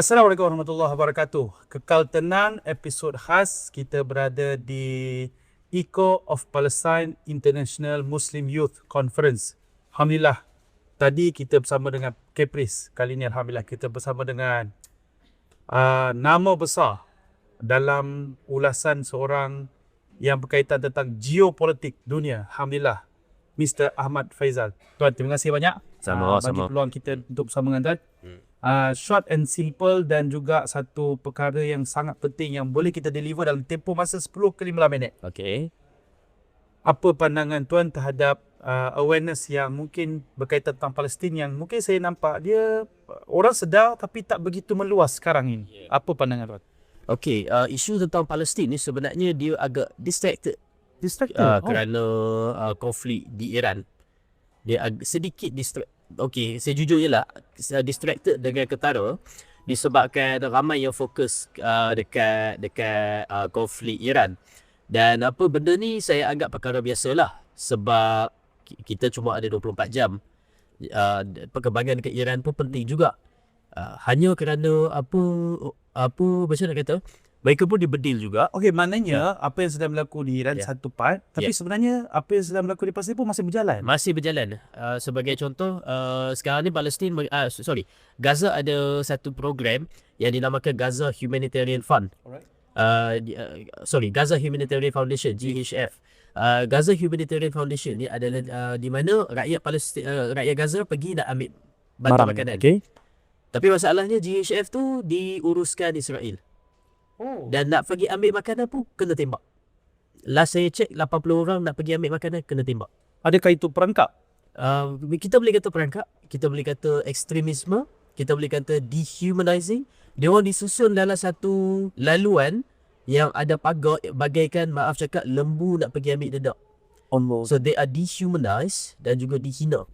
Assalamualaikum warahmatullahi wabarakatuh. Kekal tenang episod khas kita berada di Eco of Palestine International Muslim Youth Conference. Alhamdulillah. Tadi kita bersama dengan Kepris. Kali ini alhamdulillah kita bersama dengan uh, nama besar dalam ulasan seorang yang berkaitan tentang geopolitik dunia. Alhamdulillah. Mr. Ahmad Faizal. Tuan, terima kasih banyak. Sama, Ah, bagi sama. peluang kita untuk bersama dengan Tuan. Uh, short and simple dan juga satu perkara yang sangat penting yang boleh kita deliver dalam tempoh masa 10 ke 15 minit. Okay. Apa pandangan tuan terhadap uh, awareness yang mungkin berkaitan tentang Palestin yang mungkin saya nampak dia uh, orang sedar tapi tak begitu meluas sekarang ini. Yeah. Apa pandangan tuan? Okay, uh, isu tentang Palestin ni sebenarnya dia agak distracted Distracted. uh, kerana uh, konflik di Iran. Dia ag- sedikit distra- Okay, saya jujur je lah. Saya distracted dengan ketara disebabkan ramai yang fokus uh, dekat dekat uh, konflik Iran. Dan apa benda ni saya anggap perkara biasa lah. Sebab ki- kita cuma ada 24 jam. Uh, perkembangan ke Iran pun penting juga. Uh, hanya kerana apa apa macam nak kata mereka pun dibedil juga Okey, maknanya apa yang sedang berlaku di Iran Ya. satu part, tapi Ya. sebenarnya apa yang sedang berlaku di Palestin pun masih berjalan. Masih berjalan. Uh, sebagai contoh, uh, sekarang ni Palestin, uh, sorry, Gaza ada satu program yang dinamakan Gaza Humanitarian Fund. Alright. Uh, uh, sorry, Gaza Humanitarian Foundation, GHF. Uh, Gaza Humanitarian Foundation ni adalah uh, di mana rakyat Palestin, uh, rakyat Gaza pergi nak ambil bantuan makanan. Okay. Tapi masalahnya GHF tu diuruskan Israel. Oh. Dan nak pergi ambil makanan pun kena tembak. Last saya cek 80 orang nak pergi ambil makanan kena tembak. Adakah itu perangkap? Uh, kita boleh kata perangkap, kita boleh kata ekstremisme, kita boleh kata dehumanizing. Dia orang disusun dalam satu laluan yang ada pagar bagaikan maaf cakap lembu nak pergi ambil dedak. Allah. So they are dehumanized dan juga dihina.